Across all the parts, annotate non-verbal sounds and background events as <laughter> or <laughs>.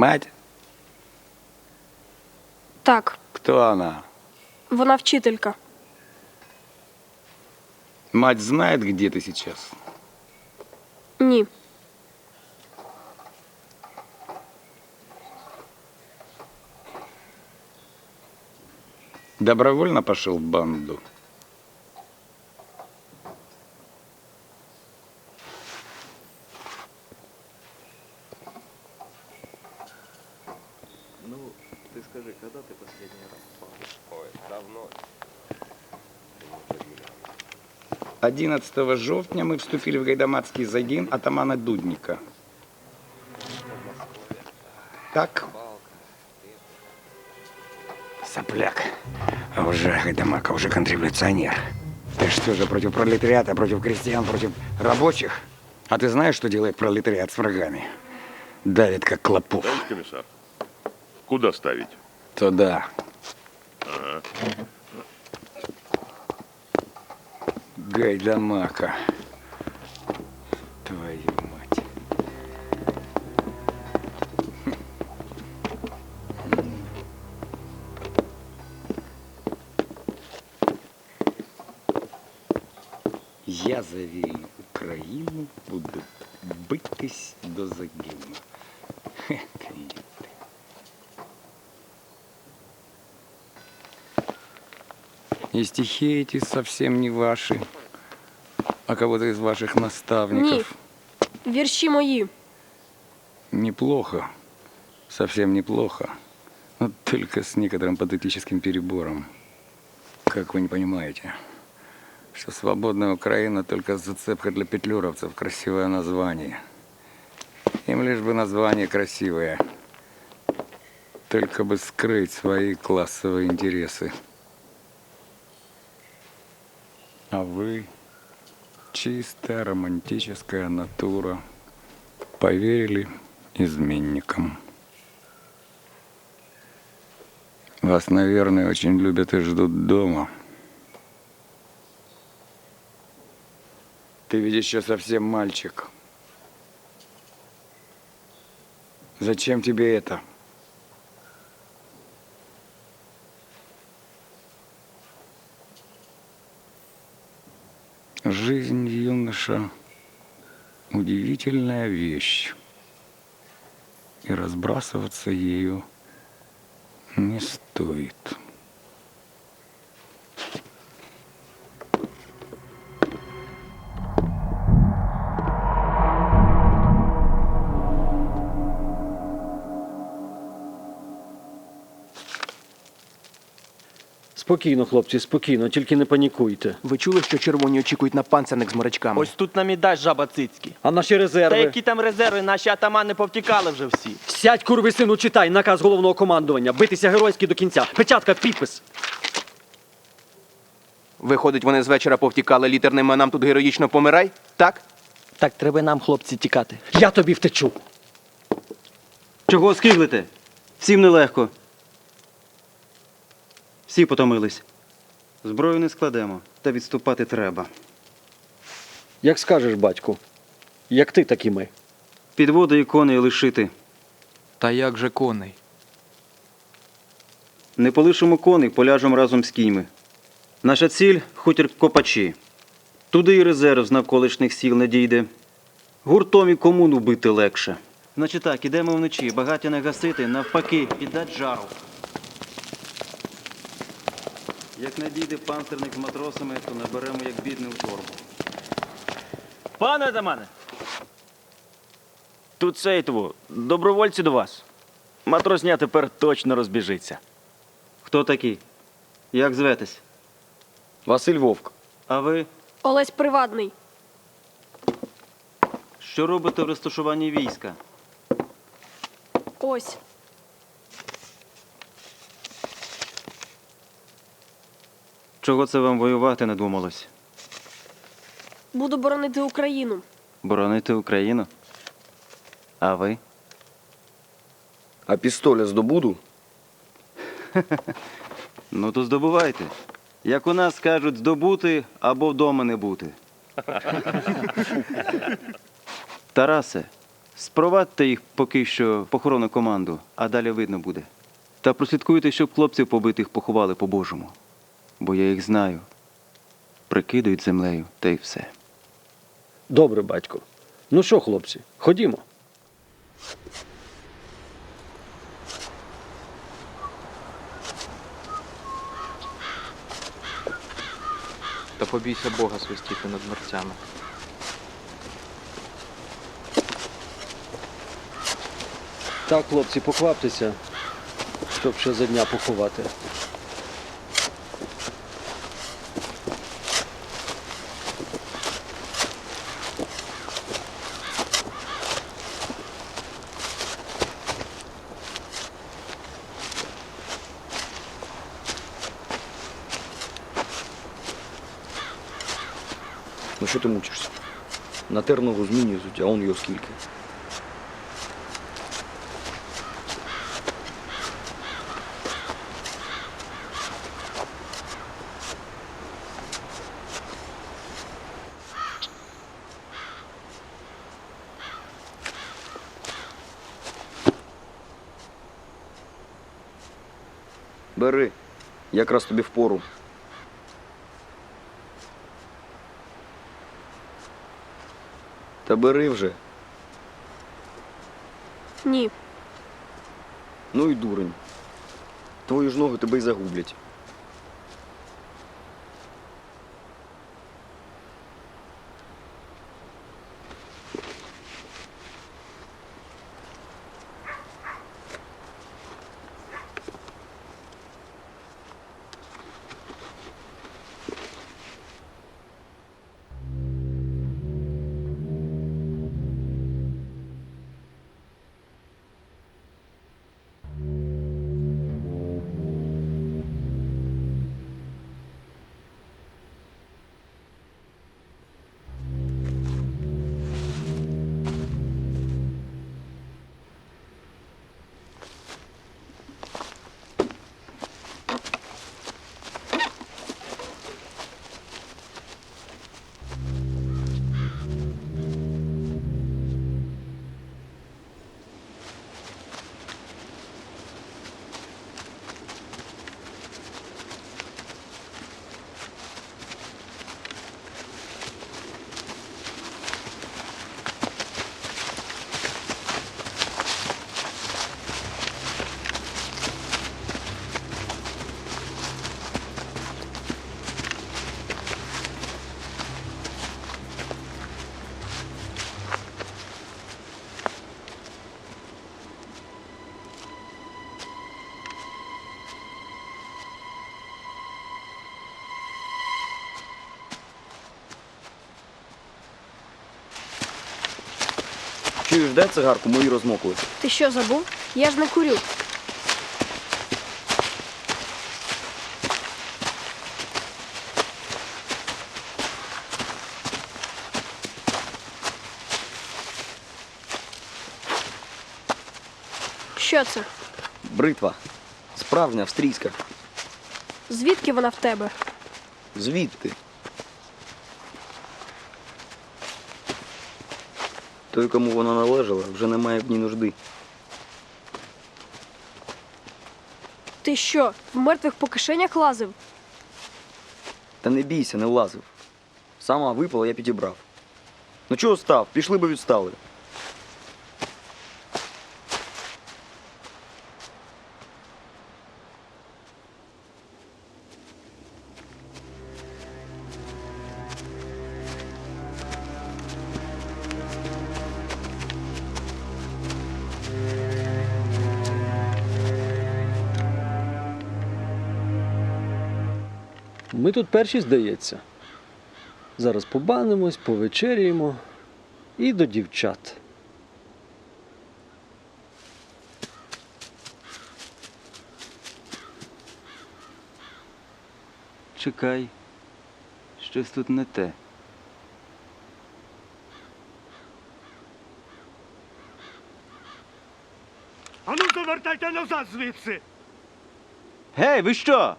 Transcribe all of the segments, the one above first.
Мать? Так, Кто она? вона вчителька. Мать знает, где ты сейчас? Ні. Добровольно пошел в банду? Ну, ты скажи, когда ты последний раз спал? Ой, давно. 11 жовтня мы вступили в гайдамацкий загін атамана Дудника. Так? Сопляк. А уже гайдамака, уже контрреволюционер. Ты что же, против пролетариата, против крестьян, против рабочих? А ты знаешь, что делает пролетариат с врагами? Давит, как клопов. Товарищ комиссар, куда ставить? Туда. Гайдамака. Твою мать. Я за вільну Україну буду битись до загину. Хе, И стихи эти совсем не ваши, а кого-то из ваших наставников. Вірші мої. Неплохо, совсем неплохо, но только с некоторым патетическим перебором. Как вы не понимаете, что свободная Украина только зацепка для петлюровцев, красивое название. Им лишь бы название красивое, только бы скрыть свои классовые интересы. А вы чистая романтическая натура поверили изменникам. Вас, наверное, очень любят и ждут дома. Ты ведь еще совсем мальчик. Зачем тебе это? Жизнь юноша – удивительная вещь, и разбрасываться ею не стоит. Спокійно, хлопці, спокійно, тільки не панікуйте. Ви чули, що червоні очікують на панцерник з морячками? Ось тут нам і дасть жаба цицьки. А наші Та резерви? які там резерви, наші атамани повтікали вже всі. Сядь, курви сину, читай наказ головного командування. Битися геройськи до кінця. Печатка, підпис. Виходить, вони з вечора повтікали літерними, а нам тут героїчно помирай? Так? Так треба нам, хлопці, тікати. Я тобі втечу. Чого скиглите? Всім нелегко. Всі потомились. Зброю не складемо, та відступати треба. Як скажеш, батьку. Як ти, так і ми. Підводи і коней лишити. Та як же коней? Не полишимо коней, поляжемо разом з кіньми. Наша ціль хутір копачі. Туди і резерв з навколишніх сіл не дійде. Гуртом і комуну бити легше. Значить так, ідемо вночі, багаття не гасити, навпаки, і дать жару. Як надійде панцерник з матросами, то наберемо як бідний у торбу. Пане атамане! Тут цей сейтво, добровольці до вас. Матросня тепер точно розбіжиться. Хто такий? Як зветесь? Василь Вовк. А ви Олесь Привадний. що робите в розташуванні війська? Ось. Чого це вам воювати не думалось? Буду боронити Україну. Боронити Україну? А ви? А пистоля здобуду? <laughs> Ну то здобувайте. Як у нас кажуть, здобути або вдома не бути. <laughs> Тарасе, Спровадьте їх поки що в похоронну команду, а далі видно буде. Та прослідкуйте, щоб хлопців побитих поховали по-божому. Бо я їх знаю. Прикидують землею, та й все. Добре, батько. Ну що, хлопці, ходімо. Та побійся Бога свистіти над мерцями. Так, хлопці, покваптеся, щоб ще за дня поховати. Що ти мучишся? Натер ногу змінює а он його скільки. Бери, якраз тобі впору. Та бери вже. Ні. Ну і дурень. Твої ж ноги тебе й загублять. Чуєш, де цигарку? Мої розмокли. Ти що забув? Я ж не курю. Що це? Бритва. Справжня австрійська. Звідки вона в тебе? Звідти. Той, кому вона належала, вже не має в ній нужди. Ти що, в мертвих по кишенях лазив? Та не бійся, не лазив. Сама випала, я підібрав. Ну чого став? Пішли би відстали. Тут перші, здається. Зараз побанимось, повечеряємо і до дівчат. Чекай, щось тут не те. А ну повертайте назад звідси! Гей, ви що?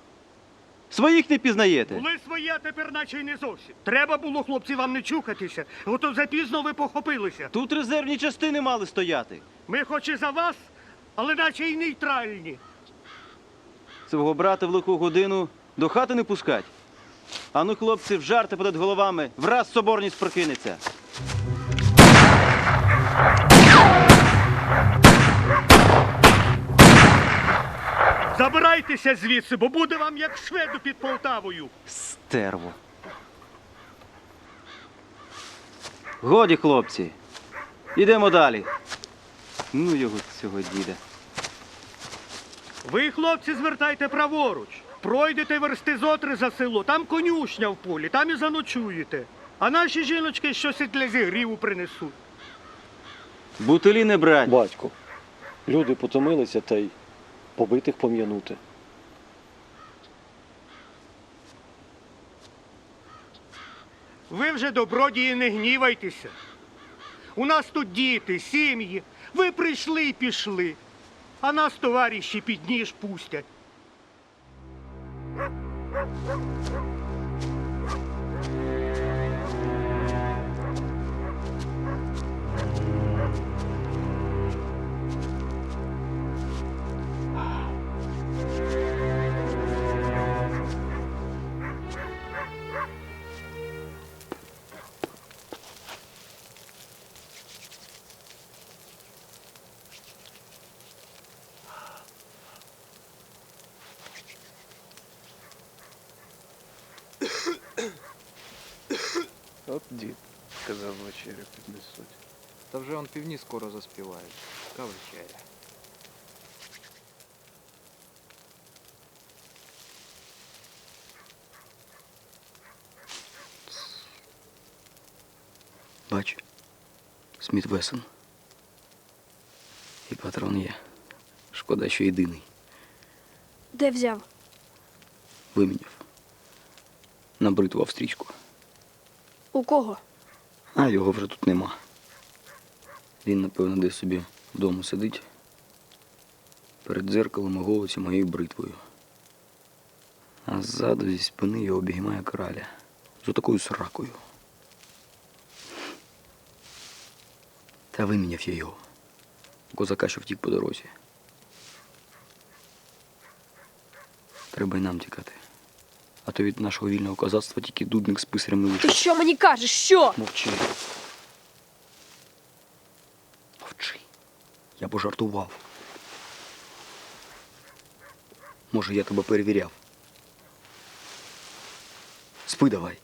Своїх не пізнаєте. Були свої, а тепер наче й не зовсім. Треба було, хлопці, вам не чухатися. Ото запізно ви похопилися. Тут резервні частини мали стояти. Ми хоч і за вас, але наче й нейтральні. Свого брата в лиху годину до хати не пускать. А ну, хлопці, в жарти понад головами, враз соборність прокинеться. Забирайтеся звідси, бо буде вам як шведу під Полтавою. Стерво. Годі, хлопці. Ідемо далі. Ну його цього діда. Ви, хлопці, звертайте праворуч. Пройдете версти зотри за село, там конюшня в полі, там і заночуєте. А наші жіночки щось і для зігріву принесуть. Бутилі не брать. Батько, люди потомилися та й побитих пом'янути. Ви вже добродії не гнівайтеся. У нас тут діти, сім'ї. Ви прийшли і пішли, а нас товариші під ніж пустять. От дід, сказав вечерю піднесуть. Та вже он півні скоро заспівають. Така вечеря. Бач, Сміт Весон. І патрон є. Шкода, що єдиний. Де взяв? Виміняв. На бритву австрійську. У кого? А його вже тут нема. Він, напевно, десь собі вдома сидить. Перед дзеркалом і голосі моєю бритвою. А ззаду зі спини його обіймає краля. З отакою сракою. Та виміняв я його. Козака, що втік по дорозі. Треба й нам тікати. А то від нашого вільного козацтва тільки дудник з писарями Ти що мені кажеш? Що? Мовчи. Мовчи. Я пожартував. Може, я тебе перевіряв. Спи давай.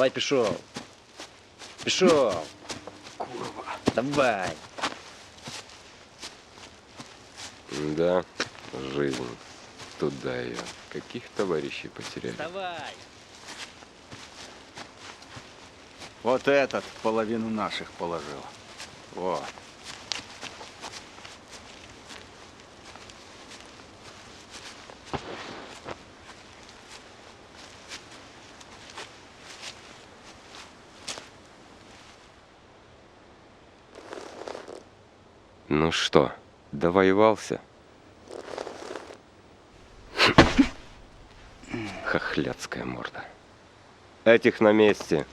Давай пішов. Пішов. Курва. Давай. Да, жизнь. Туда ее. Каких товарищей потеряли? Давай. Вот этот половину наших положил. Вот. Ну что, довоевался? Хохляцкая морда. Этих на месте.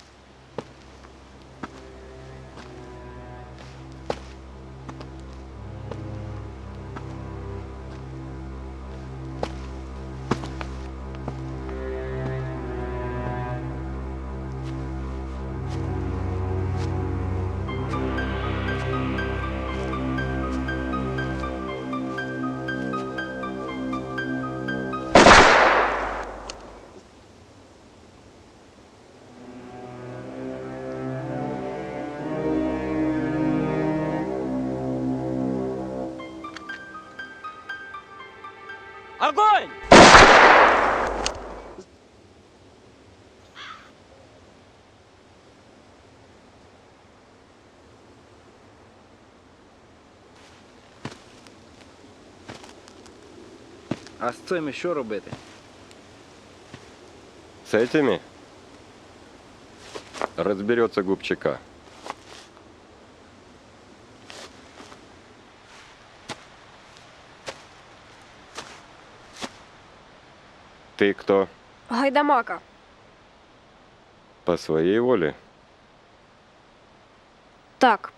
Огонь! А з цими що робити? С этими разберется губчака. Ты кто? Гайдамака. По своей воле? Так.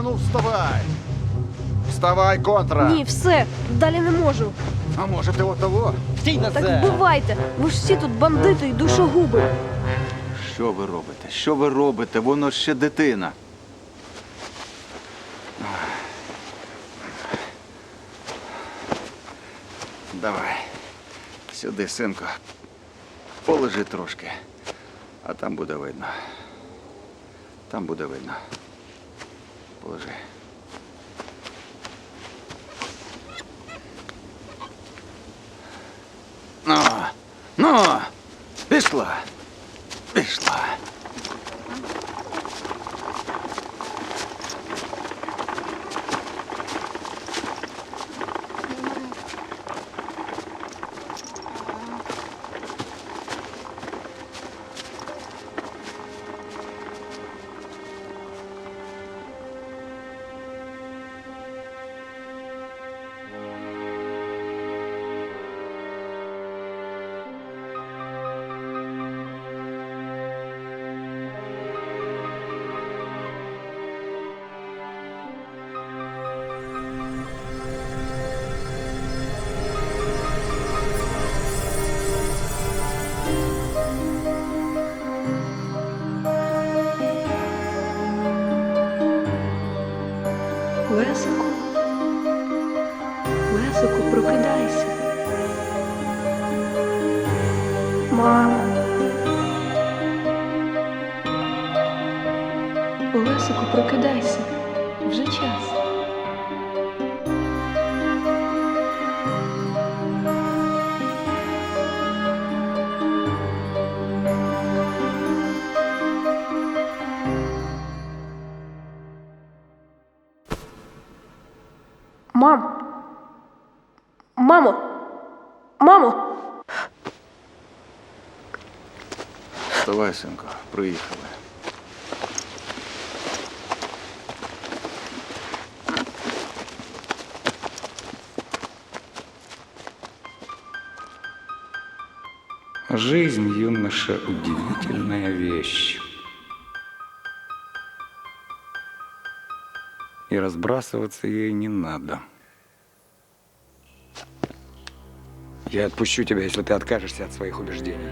А ну вставай! Вставай, контра! Ні, все. Далі не можу. А може ти отого? Стій Так вбивайте. Ви ж всі тут бандити і душогуби. Що ви робите? Що ви робите? Воно ще дитина. Давай. Сюди, синку. Полежи трошки. А там буде видно. Там буде видно. Положи. Ну, ну. Пішла. Олесику, прокидайся вже час. Мам, мамо, мамо. Вставай, синко, приїхали. Жизнь, юноша, удивительная вещь. И разбрасываться ей не надо. Я отпущу тебя, если ты откажешься от своих убеждений.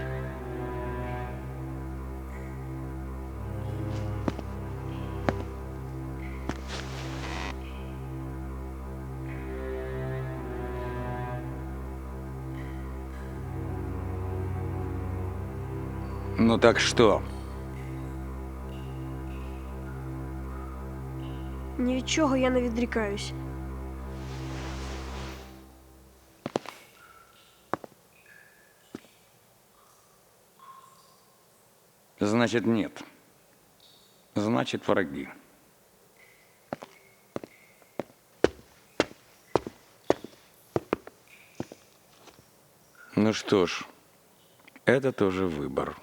Ну так что? Ні від чого я не відрікаюсь. Значит, нет. Значит, враги. Ну что ж, это тоже выбор.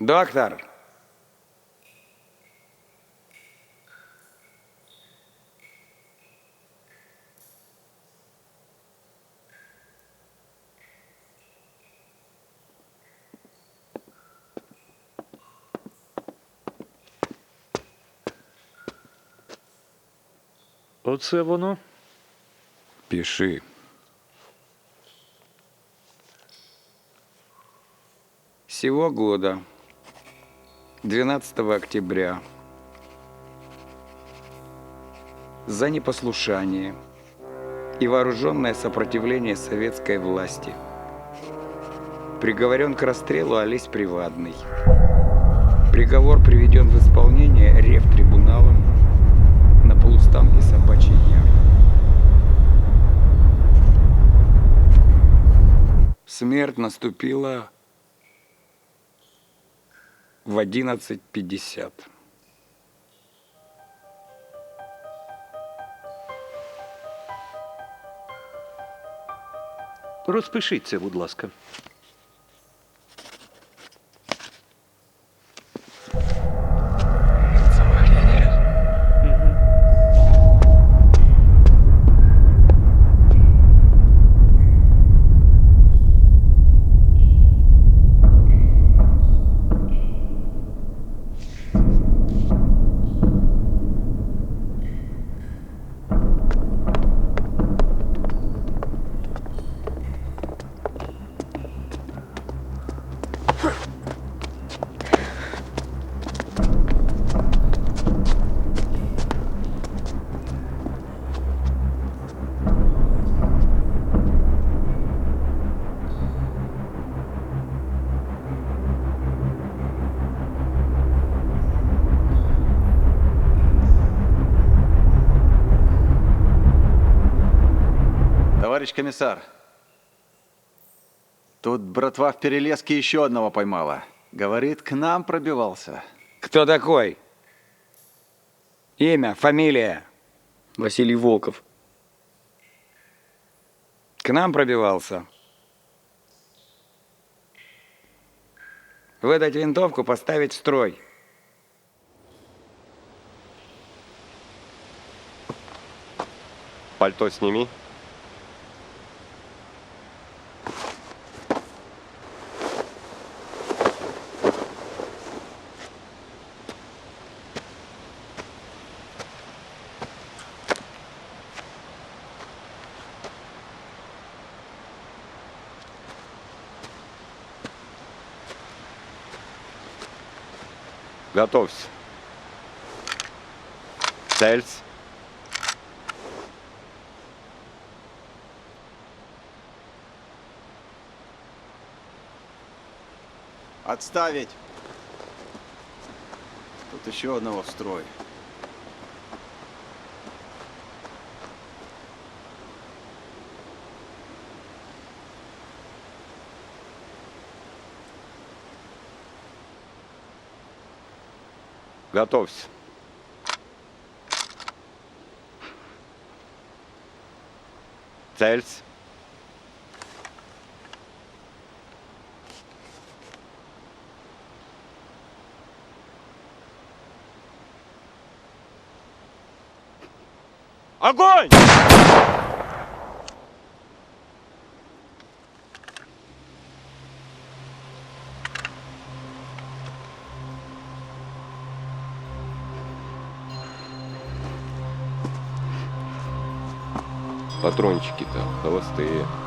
Доктор! Оце воно. Пиши. Сего года, 12 октября, за непослушание и вооруженное сопротивление советской власти приговорен к расстрелу Олесь Привадный. Приговор приведен в исполнение Ревтрибуналом на полустанке Собачий Яр. Смерть наступила в 11.50. Розпишіться, будь ласка. Товарищ комиссар, тут братва в Перелеске еще одного поймала. Говорит, к нам пробивался. Кто такой? Имя, фамилия. Василій Волков. К нам пробивался. Выдать винтовку, поставить в строй. Пальто сними. Готовься. Цельсь. Отставить! Тут еще одного в Готовься. Цельсь. Огонь! Патрончики-то холостые.